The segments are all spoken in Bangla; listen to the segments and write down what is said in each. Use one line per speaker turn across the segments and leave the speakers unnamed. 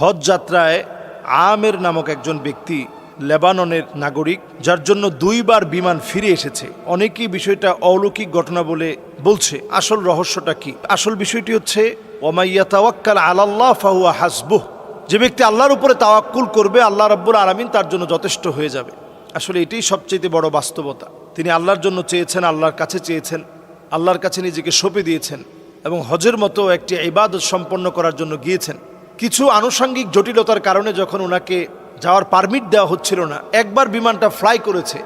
হজ যাত্রায় আমের নামক একজন ব্যক্তি লেবাননের নাগরিক, যার জন্য দুইবার বিমান ফিরে এসেছে। অনেকেই বিষয়টা অলৌকিক ঘটনা বলে বলছে। আসল রহস্যটা কি? আসল বিষয়টি হচ্ছে ওমাইয়া তাওয়াক্কাল আলাল্লাহ ফাহুয়া হাসবুহ। যে ব্যক্তি আল্লাহর উপরে তাওয়াক্কুল করবে, আল্লাহ রব্বুল আলমিন তার জন্য যথেষ্ট হয়ে যাবে। আসলে এটাই সবচেয়ে বড় বাস্তবতা। তিনি আল্লাহর জন্য চেয়েছেন, আল্লাহর কাছে চেয়েছেন, আল্লাহর কাছে নিজেকে সঁপে দিয়েছেন এবং হজের মতো একটি ইবাদত সম্পন্ন করার জন্য গিয়েছেন। কিছু আনুষঙ্গিক জটিলতার কারণে যখন ওনাকে যাওয়ার পারমিট দেওয়া হচ্ছিল না, একবার বিমানটা ফ্লাই করেছে,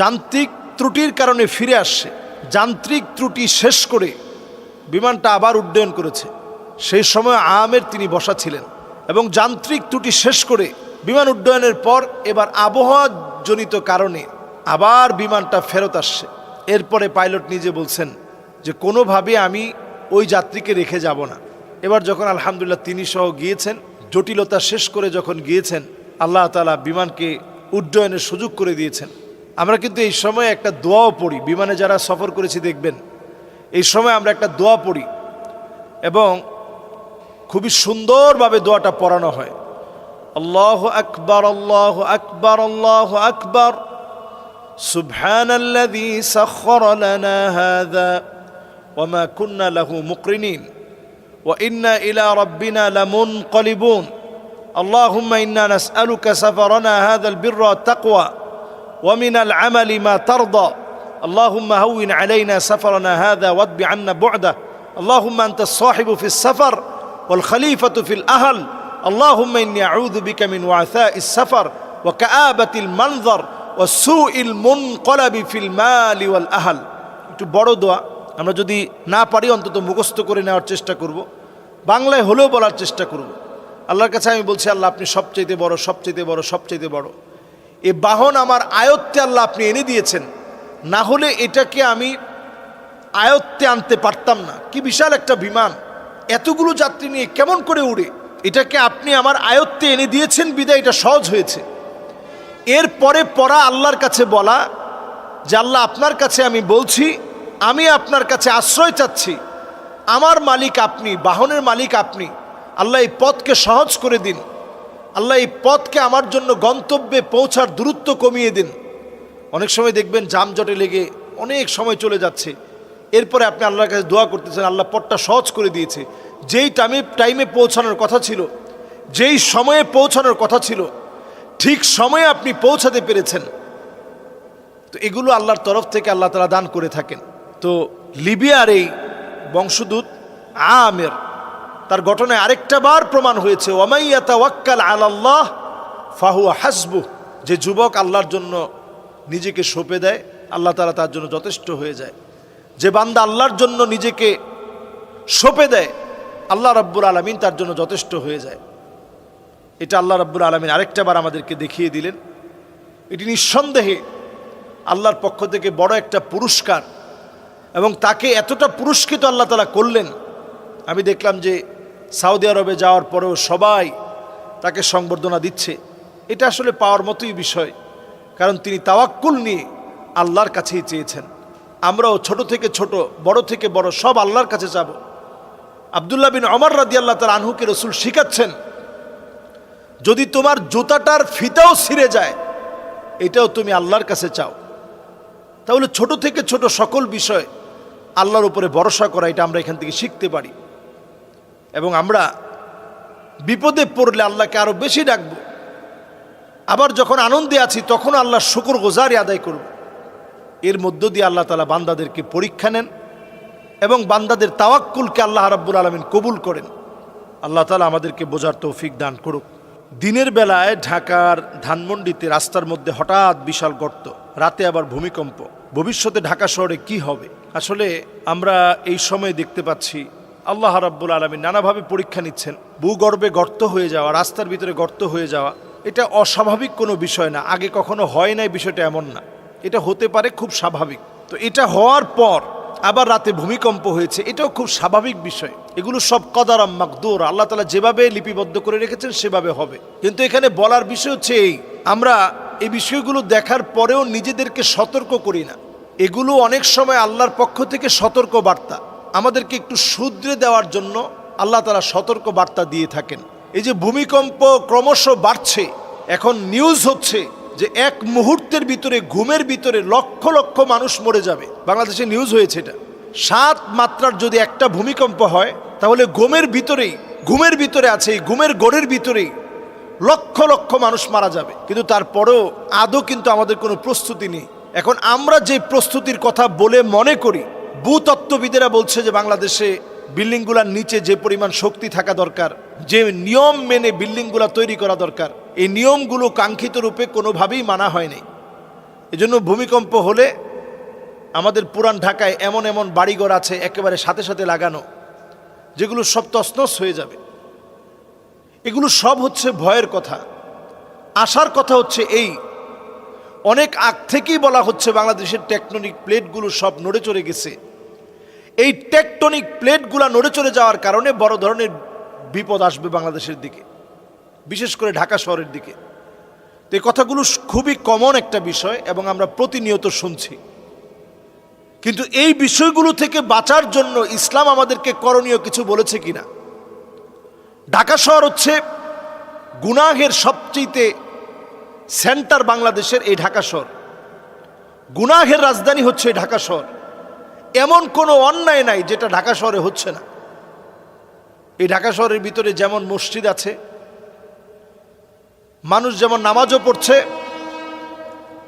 যান্ত্রিক ত্রুটির কারণে ফিরে আসছে। যান্ত্রিক ত্রুটি শেষ করে বিমানটা আবার উড্ডয়ন করেছে। সেই সময় আমের তিনি বসা ছিলেন এবং যান্ত্রিক ত্রুটি শেষ করে বিমান উড্ডয়নের পর এবার আবহাওয়া জনিত কারণে আবার বিমানটা ফেরত আসছে। এরপরে পাইলট নিজে বলছেন যে, কোনোভাবে আমি ওই যাত্রীকে রেখে যাব না। এবার যখন আলহামদুলিল্লাহ তিনি সহ গিয়েছেন, জটিলতা শেষ করে যখন গিয়েছেন, আল্লাহ তালা বিমানকে উড্ডয়নের সুযোগ করে দিয়েছেন। আমরা কিন্তু এই সময়ে একটা দোয়াও পড়ি, বিমানে যারা সফর করেছি দেখবেন, এই সময় আমরা একটা দোয়া পড়ি এবং খুবই সুন্দরভাবে দোয়াটা পড়ানো হয়। আল্লাহ আকবর আল্লাহ আকবর আল্লাহ আকবর। সুবহানাল্লাযী সাখখারা লানা হাযা মা وإنا إلى ربنا لمنقلبون اللهم إنا نسألك سفرنا هذا البر والتقوى ومن العمل ما ترضى اللهم هون علينا سفرنا هذا واتب عنا بعده اللهم أنت الصاحب في السفر والخليفة في الأهل اللهم إني أعوذ بك من وعثاء السفر وكآبة المنظر وسوء المنقلب في المال والأهل একটু বড় দোয়া আমরা যদি না পারি, অন্তত মুখস্থ করে নেওয়ার চেষ্টা করব। বাংলায় হলেও বলার চেষ্টা করব। আল্লাহর কাছে আমি বলছি, আল্লাহ আপনি সবচাইতে বড় সবচাইতে বড় সবচাইতে বড়। এ বাহন আমার আয়ত্তে আল্লাহ আপনি এনে দিয়েছেন। না হলে এটাকে আমি আয়ত্তে আনতে পারতাম না। কি বিশাল একটা বিমান। এতগুলো যাত্রী নিয়ে কেমন করে উড়ে। এটাকে আপনি আমার আয়ত্তে এনে দিয়েছেন, বিদায়, এটা সহজ হয়েছে। এরপরে পড়া আল্লাহর কাছে বলা, যে আল্লাহ আপনার কাছে আমি বলছি আমি আপনার কাছে আশ্রয় চাচ্ছি। আমার মালিক আপনি, বাহনের মালিক আপনি। আল্লাহ এই পথকে সহজ করে দিন। আল্লাহ এই পথকে আমার জন্য গন্তব্যে পৌঁছার দূরত্ব কমিয়ে দিন। অনেক সময় দেখবেন জামজটে লেগে অনেক সময় চলে যাচ্ছে। এরপরে আপনি আল্লাহর কাছে দোয়া করতেছেন, আল্লাহ পথটা সহজ করে দিয়েছে। যেই টাইমে টাইমে পৌঁছানোর কথা ছিল, যেই সময়ে পৌঁছানোর কথা ছিল, ঠিক সময়ে আপনি পৌঁছাতে পেরেছেন। তো এগুলো আল্লাহর তরফ থেকে আল্লাহ তালা দান করে থাকেন। তো লিবিয়ার এই বংশদূত আমের, তার ঘটনায় আরেকটা বার প্রমাণ হয়েছে ওমাইয়াতা ওয়াক্কাল আল্লাহ ফাহু হাসবু, যে যুবক আল্লাহর জন্য নিজেকে সঁপে দেয়, আল্লাহ তালা তার জন্য যথেষ্ট হয়ে যায়। যে বান্দা আল্লাহর জন্য নিজেকে সঁপে দেয়, আল্লাহ রব্বুল আলমিন তার জন্য যথেষ্ট হয়ে যায়। এটা আল্লাহ রব্বুল আলমিন আরেকটা বার আমাদেরকে দেখিয়ে দিলেন। এটি নিঃসন্দেহে আল্লাহর পক্ষ থেকে বড় একটা পুরস্কার। এবং তাকে এতটা পুরস্কৃত আল্লাহ তালা করলেন। আমি দেখলাম যে সৌদি আরবে যাওয়ার পরেও সবাই তাকে সংবর্ধনা দিচ্ছে। এটা আসলে পাওয়ার মতোই বিষয়, কারণ তিনি তাওয়াক্কুল নিয়ে আল্লাহর কাছেই চেয়েছেন। আমরাও ছোট থেকে ছোট, বড় থেকে বড় সব আল্লাহর কাছে যাব। আবদুল্লাহ বিন অমর রাদি আল্লাহ তার আনহুকে রসুল শিখাচ্ছেন, যদি তোমার জুতাটার ফিতাও ছিঁড়ে যায়, এটাও তুমি আল্লাহর কাছে চাও। তাহলে ছোট থেকে ছোট সকল বিষয় আল্লাহর উপরে ভরসা করা, এটা আমরা এখান থেকে শিখতে পারি। এবং আমরা বিপদে পড়লে আল্লাহকে আরও বেশি ডাকবো। আবার যখন আনন্দে আছি, তখন আল্লাহ শুকুর গোজারি আদায় করব। এর মধ্য দিয়ে আল্লাহ তালা বান্দাদেরকে পরীক্ষা নেন এবং বান্দাদের তাওয়াক্কুলকে আল্লাহ রাব্বুল আলমিন কবুল করেন। আল্লাহ তালা আমাদেরকে বোঝার তৌফিক দান করুক। দিনের বেলায় ঢাকার ধানমন্ডিতে রাস্তার মধ্যে হঠাৎ বিশাল গর্ত, রাতে আবার ভূমিকম্প। ভবিষ্যতে ঢাকা শহরে কি হবে? আসলে আমরা এই সময়ে দেখতে পাচ্ছি, আল্লাহ রাব্বুল আলমী নানাভাবে পরীক্ষা নিচ্ছেন, ভূগর্ভে গর্ত হয়ে যাওয়া, রাস্তার ভিতরে গর্ত হয়ে যাওয়া, এটা অস্বাভাবিক কোনো বিষয় না, আগে কখনো হয় নাই বিষয়টা এমন না, এটা হতে পারে খুব স্বাভাবিক। তো এটা হওয়ার পর আবার রাতে ভূমিকম্প হয়েছে, এটাও খুব স্বাভাবিক বিষয়, এগুলো সব কদারাম মাকদুর, আল্লাহ তালা যেভাবে লিপিবদ্ধ করে রেখেছেন সেভাবে হবে। কিন্তু এখানে বলার বিষয় হচ্ছে এই, আমরা এই বিষয়গুলো দেখার পরেও নিজেদেরকে সতর্ক করি না। এগুলো অনেক সময় আল্লাহর পক্ষ থেকে সতর্ক বার্তা আমাদেরকে একটু শুধরে দেওয়ার জন্য আল্লাহ তারা সতর্ক বার্তা দিয়ে থাকেন। এই যে ভূমিকম্প ক্রমশ বাড়ছে, এখন নিউজ হচ্ছে যে এক মুহূর্তের ভিতরে, ঘুমের ভিতরে লক্ষ লক্ষ মানুষ মরে যাবে। বাংলাদেশে নিউজ হয়েছে এটা। সাত মাত্রার যদি একটা ভূমিকম্প হয়, তাহলে ঘুমের ভিতরেই, ঘুমের ভিতরে আছে ঘুমের গড়ের ভিতরেই লক্ষ লক্ষ মানুষ মারা যাবে। কিন্তু তারপরেও আদৌ কিন্তু আমাদের কোনো প্রস্তুতি নেই। এখন আমরা যে প্রস্তুতির কথা বলে মনে করি, ভূতত্ত্ববিদেরা বলছে যে বাংলাদেশে বিল্ডিংগুলোর নিচে যে পরিমাণ শক্তি থাকা দরকার, যে নিয়ম মেনে বিল্ডিংগুলো তৈরি করা দরকার, এই নিয়মগুলো কাঙ্ক্ষিত রূপে কোনোভাবেই মানা হয়নি। এজন্য ভূমিকম্প হলে আমাদের পুরান ঢাকায় এমন এমন বাড়িঘর আছে একেবারে সাথে সাথে লাগানো, যেগুলো সব তসনস হয়ে যাবে। এগুলো সব হচ্ছে ভয়ের কথা। আসার কথা হচ্ছে এই অনেক আগ থেকেই বলা হচ্ছে বাংলাদেশের টেকটনিক প্লেটগুলো সব নড়ে চড়ে গেছে। এই টেকটনিক প্লেটগুলো নড়ে চড়ে যাওয়ার কারণে বড় ধরনের বিপদ আসবে বাংলাদেশের দিকে, বিশেষ করে ঢাকা শহরের দিকে। তো এই কথাগুলো খুবই কমন একটা বিষয় এবং আমরা প্রতিনিয়ত শুনছি। কিন্তু এই বিষয়গুলো থেকে বাঁচার জন্য ইসলাম আমাদেরকে করণীয় কিছু বলেছে কিনা? ঢাকা শহর হচ্ছে গুনাহের সবচেয়ে সেন্টার বাংলাদেশের এই ঢাকা শহর। গুনাহের রাজধানী হচ্ছে এই ঢাকা শহর। এমন কোনো অন্যায় নাই যেটা ঢাকা শহরে হচ্ছে না। এই ঢাকা শহরের ভিতরে যেমন মসজিদ আছে, মানুষ যেমন নামাজও পড়ছে,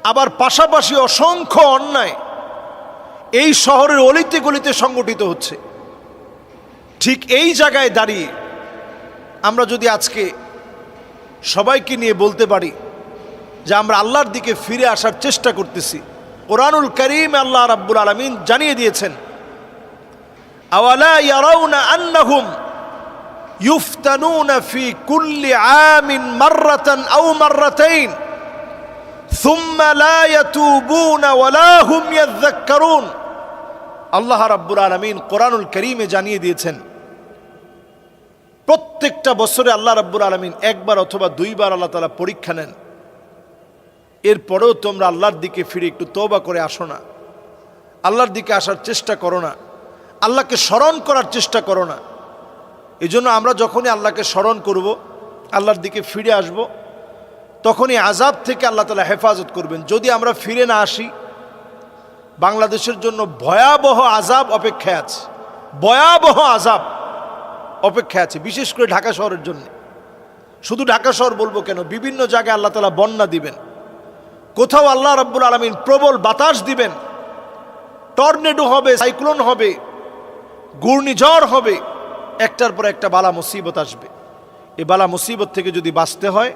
আবার পাশাপাশি অসংখ্য অন্যায় এই শহরের অলিতে গলিতে সংগঠিত হচ্ছে। ঠিক এই জায়গায় দাঁড়িয়ে আমরা যদি আজকে সবাইকে নিয়ে বলতে পারি যে আমরা আল্লাহর দিকে ফিরে আসার চেষ্টা করতেছি কোরআনুল করিম আল্লাহ রাব্বুল আলমিন জানিয়ে দিয়েছেন আওয়ালা ইয়ারাউনা আন্নাহুম ইউফতানুনা ফি কুল্লি আমিন মাররাতান আও মাররাতাইন ثم لا يتوبون ولا هم يذكرون আল্লাহ রাব্বুল আলমিন কোরআনুল করিমে জানিয়ে দিয়েছেন প্রত্যেকটা বছরে আল্লাহ রাব্বুল আলমিন একবার অথবা দুইবার আল্লাহ তালা পরীক্ষা নেন এরপরেও তোমরা আল্লাহর দিকে ফিরে একটু তওবা করে আসো না। আল্লাহর দিকে আসার চেষ্টা করো না। আল্লাহকে স্মরণ করার চেষ্টা করো না। এই জন্য আমরা যখনই আল্লাহকে স্মরণ করব, আল্লাহর দিকে ফিরে আসব, তখনই আজাব থেকে আল্লাহ তালা হেফাজত করবেন। যদি আমরা ফিরে না আসি, বাংলাদেশের জন্য ভয়াবহ আজাব অপেক্ষায় আছে। ভয়াবহ আজাব অপেক্ষায় আছে, বিশেষ করে ঢাকা শহরের জন্য। শুধু ঢাকা শহর বলব কেন, বিভিন্ন জায়গায় আল্লাহ তালা বন্যা দিবেন। কোথাও আল্লাহ রাব্বুল আলমিন প্রবল বাতাস দিবেন। টর্নেডো হবে, সাইক্লোন হবে, ঘূর্ণিঝড় হবে, একটার পর একটা বালা মুসিবত আসবে। এ বালা মুসিবত থেকে যদি বাঁচতে হয়,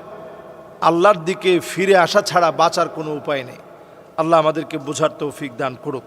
আল্লাহর দিকে ফিরে আসা ছাড়া বাঁচার কোনো উপায় নেই। আল্লাহ আমাদেরকে বোঝার তৌফিক দান করুক।